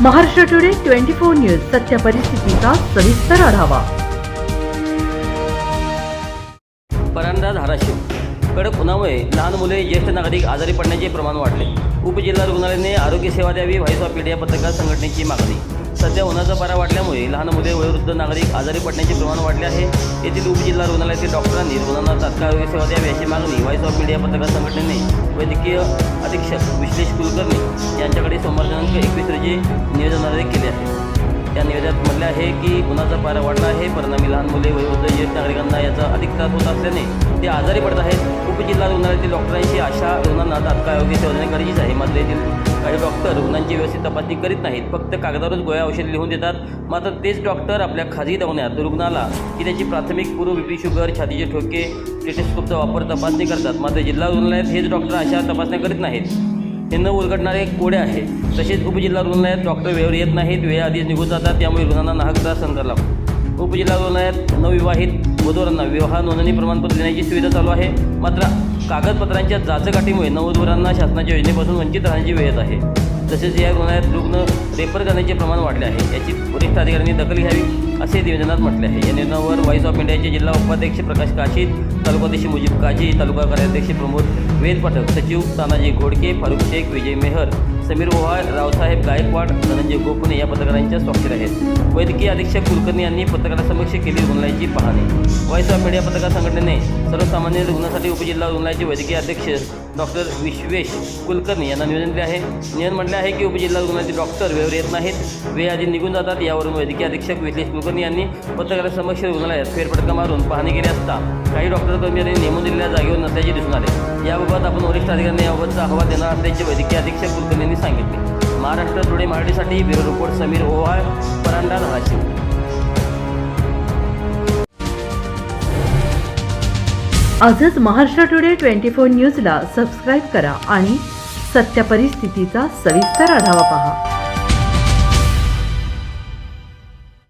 Maharashtra today twenty four news सत्य परिस्थितीचा सविस्तर आढावा. परांडा धाराशिव. कडक उन्हामुळे लहान मुले ज्येष्ठ नागरिक आजारी पडण्याचे प्रमाण वाढले. उपजिल्हा रुग्णालयाने आरोग्य सेवा द्यावी व्हॉइस ऑफ इंडिया पत्रकार संघटनेची मागणी. सध्या उन्हाचा पारा वाढल्यामुळे लहान मुले वयोवृद्ध नागरिक आजारी पडण्याचे प्रमाण वाढले आहे. येथील उपजिल्हा रुग्णालयातील डॉक्टरांनी रुग्णांना तात्काळ आरोग्य सेवा द्यावी अशी मागणी व्हॉइस ऑफ इंडिया पत्रकार संघटनेने वैद्यकीय अधीक्षक विश्लेष कुलकर्णी यांच्याकडे सोमवार दिनांक एकवीस रोजी निवेदनाद्वारे केले आहे. त्या निवेदनात म्हटले आहे की उन्हाचा पारा वाढला आहे. परिणामी लहान मुले वयोवृद्ध ज्येष्ठ नागरिकांना याचा अधिक त्रास होत असल्याने ते आजारी पडत आहेत. उपजिल्हा रुग्णालयातील डॉक्टरांशी अशा रुग्णांना तात्काळ आरोग्य सेवा देणे गरजेचे आहे. मात्र येथील काही डॉक्टर रुग्णांची व्यवस्थित तपासणी करीत नाहीत. फक्त कागदावरच गोळ्या औषध लिहून देतात. मात्र तेच डॉक्टर आपल्या खाजगी दवाखान्यात रुग्णाला की त्याची प्राथमिक पूर्व बीपी शुगर छातीचे ठोके टेटेस्कोपचा वापर तपासणी करतात. मात्र जिल्हा रुग्णालयात हेच डॉक्टर अशा तपासण्या करीत नाहीत. हे न उलगडणारे कोडे आहेत. तसेच उपजिल्हा रुग्णालयात डॉक्टर वेळेवर येत नाहीत. वेळेआधीच निघून जातात. त्यामुळे रुग्णांना नाहक त्रास सहन लागतो उपजिल्हा रुग्णालयात नवविवाहित वधूरांना विवाह नोंदणी प्रमाणपत्र देण्याची सुविधा चालू आहे. मात्र कागदपत्रांच्या जाचकाठीमुळे नववधूवरांना शासनाच्या योजनेपासून वंचित राहण्याची वेळ येत आहे. तसेच या रुग्णालयात रुग्ण रेफर करण्याचे प्रमाण वाढले आहे. याची वरिष्ठ अधिकाऱ्यांनी दखल घ्यावी असे निवेदनात म्हटले आहे. या निवेदनावर व्हॉइस ऑफ इंडियाचे जिल्हा उपाध्यक्ष प्रकाश काशीद तालुकाध्यक्ष मुजीब काजी तालुका कार्याध्यक्ष प्रमोद वेद पाठक सचिव तानाजी घोडके फारुख शेख विजय मेहर समीर ओहाळ रावसाहेब गायकवाड धनंजय गोपने या पत्रकारांच्या स्वाक्षर आहेत. वैद्यकीय अधीक्षक कुलकर्णी यांनी पत्रकारांसमक्ष केली रुग्णालयाची पाहणी. व्हॉइस ऑफ मीडिया पत्रकार संघटनेने सर्वसामान्य रुग्णासाठी उपजिल्हा रुग्णालयाचे वैद्यकीय अध्यक्ष डॉक्टर विश्वेश कुलकर्णी यांना निवेदन दिले आहे. निवेदन म्हटले आहे की उपजिल्हा रुग्णालयाचे डॉक्टर वेळेवर येत नाहीत. वेळ आधी निघून जातात. यावरून वैद्यकीय अधीक्षक विश्लेष कुलकर्णी यांनी पत्रकारांसमक्ष रुग्णालयात फेरफटका मारून पाहणी केली असता काही डॉक्टर कर्मचारी नेमून दिलेल्या जागेवर नसल्याचे दिसून आले. याबाबत आपण वरिष्ठ अधिकाऱ्यांनी याबाबतचा अहवाल देणार असल्याचे वैद्यकीय अधीक्षक कुलकर्णी यांनी सांगितले. महाराष्ट्र टुडे मराठीसाठी ब्युरो रिपोर्ट समीर ओवाळ परांडा धाराशिव. आजच महाराष्ट्र टुडे ट्वेंटी फोर न्यूजला सबस्क्राईब करा आणि सत्य परिस्थितीचा सविस्तर आढावा पहा.